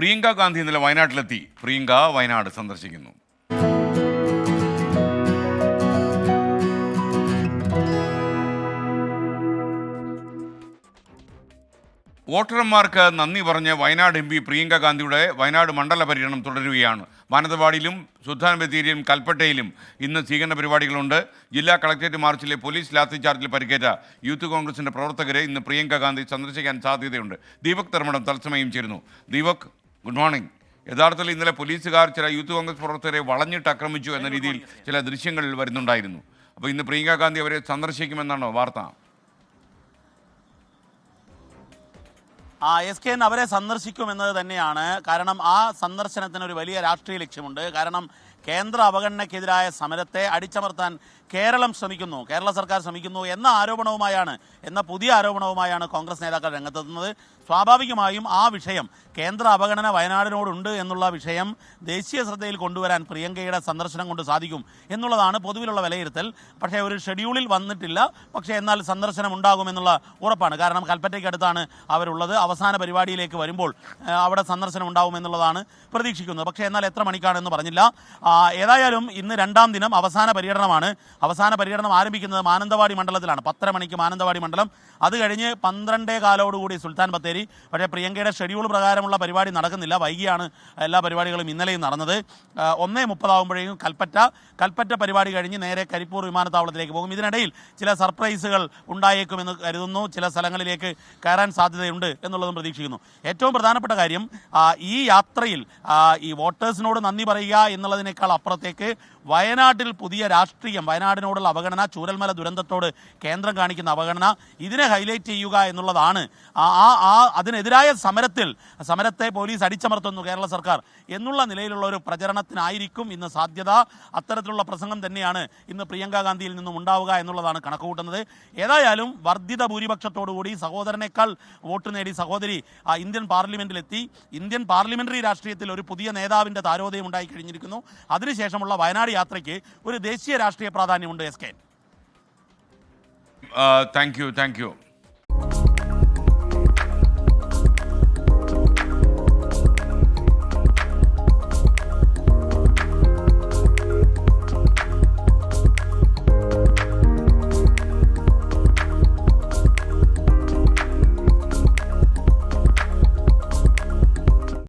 പ്രിയങ്ക ഗാന്ധി ഇന്നലെ വയനാട്ടിലെത്തി. പ്രിയങ്ക വയനാട് സന്ദർശിക്കുന്നു. വോട്ടർമാർക്ക് നന്ദി പറഞ്ഞ് വയനാട് എം പി പ്രിയങ്ക ഗാന്ധിയുടെ വയനാട് മണ്ഡല പര്യടനം തുടരുകയാണ്. മാനന്തവാടിയിലും സുൽത്താൻ ബത്തേരിയിലും കൽപ്പറ്റയിലും ഇന്ന് സ്വീകരണ പരിപാടികളുണ്ട്. ജില്ലാ കളക്ടറേറ്റ് മാർച്ചിലെ പോലീസ് ലാത്തിചാർജിൽ പരിക്കേറ്റ യൂത്ത് കോൺഗ്രസിന്റെ പ്രവർത്തകരെ ഇന്ന് പ്രിയങ്ക ഗാന്ധി സന്ദർശിക്കാൻ സാധ്യതയുണ്ട്. ദീപക് തർമ്മടം തത്സമയം ചേരുന്നു. Deepak good morning. യഥാർത്ഥത്തിൽ ഇന്നലെ പോലീസുകാർ ചില യൂത്ത് കോൺഗ്രസ് പ്രവർത്തകരെ വളഞ്ഞിട്ട് ആക്രമിച്ചു എന്ന രീതിയിൽ ചില ദൃശ്യങ്ങൾ വരുന്നുണ്ടായിരുന്നു. അപ്പോൾ ഇന്ന് പ്രിയങ്ക ഗാന്ധി അവരെ സന്ദർശിക്കുമെന്നാണോ വാർത്ത? ആ എസ് കെ എൻ അവരെ സന്ദർശിക്കുമെന്നത് തന്നെയാണ്. കാരണം ആ സന്ദർശനത്തിന് ഒരു വലിയ രാഷ്ട്രീയ ലക്ഷ്യമുണ്ട്. കാരണം കേന്ദ്ര അവഗണനയ്ക്കെതിരായ സമരത്തെ അടിച്ചമർത്താൻ കേരളം ശ്രമിക്കുന്നു കേരള സർക്കാർ ശ്രമിക്കുന്നു എന്ന ആരോപണവുമായാണ് എന്ന പുതിയ ആരോപണവുമായാണ് കോൺഗ്രസ് നേതാക്കൾ രംഗത്തെത്തുന്നത്. സ്വാഭാവികമായും ആ വിഷയം കേന്ദ്ര അവഗണന വയനാടിനോടുണ്ട് എന്നുള്ള വിഷയം ദേശീയ ശ്രദ്ധയിൽ കൊണ്ടുവരാൻ പ്രിയങ്കയുടെ സന്ദർശനം കൊണ്ട് സാധിക്കും എന്നുള്ളതാണ് പൊതുവിലുള്ള വിലയിരുത്തൽ. പക്ഷേ ഒരു ഷെഡ്യൂളിൽ വന്നിട്ടില്ല. പക്ഷേ എന്നാൽ സന്ദർശനം ഉണ്ടാകുമെന്നുള്ള ഉറപ്പാണ്. കാരണം കൽപ്പറ്റയ്ക്ക് അടുത്താണ് അവരുള്ളത്. അവസാന പരിപാടിയിലേക്ക് വരുമ്പോൾ അവിടെ സന്ദർശനം ഉണ്ടാകുമെന്നുള്ളതാണ് പ്രതീക്ഷിക്കുന്നത്. പക്ഷേ എന്നാൽ എത്ര മണിക്കാണെന്ന് പറഞ്ഞില്ല. ഏതായാലും ഇന്ന് രണ്ടാം ദിനം അവസാന പര്യടനമാണ്. അവസാന പര്യടനം ആരംഭിക്കുന്നത് മാനന്തവാടി മണ്ഡലത്തിലാണ്. പത്തര മണിക്ക് മാനന്തവാടി മണ്ഡലം. അത് കഴിഞ്ഞ് പന്ത്രണ്ടേ കാലോടുകൂടി സുൽത്താൻ ബത്തേരി. പക്ഷേ പ്രിയങ്കയുടെ ഷെഡ്യൂൾ പ്രകാരമുള്ള പരിപാടി നടക്കുന്നില്ല. വൈകിയാണ് എല്ലാ പരിപാടികളും ഇന്നലെയും നടന്നത്. ഒന്നേ മുപ്പതാകുമ്പോഴേക്കും കൽപ്പറ്റ. കൽപ്പറ്റ പരിപാടി കഴിഞ്ഞ് നേരെ കരിപ്പൂർ വിമാനത്താവളത്തിലേക്ക് പോകും. ഇതിനിടയിൽ ചില സർപ്രൈസുകൾ ഉണ്ടായേക്കുമെന്ന് കരുതുന്നു. ചില സ്ഥലങ്ങളിലേക്ക് കയറാൻ സാധ്യതയുണ്ട് എന്നുള്ളതും പ്രതീക്ഷിക്കുന്നു. ഏറ്റവും പ്രധാനപ്പെട്ട കാര്യം ഈ യാത്രയിൽ ഈ വോട്ടേഴ്സിനോട് നന്ദി പറയുക എന്നുള്ളതിനേക്കാൾ അപ്പുറത്തേക്ക്. വയനാട്ടിൽ പുതിയ രാഷ്ട്രീയം വയനാടിനോടുള്ള അവഗണന ചൂരൽമല ദുരന്തത്തോട് കേന്ദ്രം കാണിക്കുന്ന അവഗണന ഇതിനെ ഹൈലൈറ്റ് ചെയ്യുക എന്നുള്ളതാണ്. ആ ആ- അതിനെതിരായ സമരത്തിൽ സമരത്തെ പോലീസ് അടിച്ചമർത്തുന്നു കേരള സർക്കാർ എന്നുള്ള നിലയിലുള്ള ഒരു പ്രചരണത്തിനായിരിക്കും ഇന്ന് സാധ്യത. അത്തരത്തിലുള്ള പ്രസംഗം തന്നെയാണ് ഇന്ന് പ്രിയങ്ക ഗാന്ധിയിൽ നിന്നും ഉണ്ടാവുക എന്നുള്ളതാണ് കണക്കുകൂട്ടുന്നത്. ഏതായാലും വർദ്ധിത ഭൂരിപക്ഷത്തോടുകൂടി സഹോദരനേക്കാൾ വോട്ട് നേടി സഹോദരി ഇന്ത്യൻ പാർലമെന്റിലെത്തി. ഇന്ത്യൻ പാർലമെന്ററി രാഷ്ട്രീയത്തിൽ ഒരു പുതിയ നേതാവിന്റെ താരോദയം ഉണ്ടായി കഴിഞ്ഞിരിക്കുന്നു. അതിനുശേഷമുള്ള വയനാട് യാത്രയ്ക്ക് ഒരു ദേശീയ രാഷ്ട്രീയ പ്രാധാന്യമുണ്ട് S K. Thank you thank you.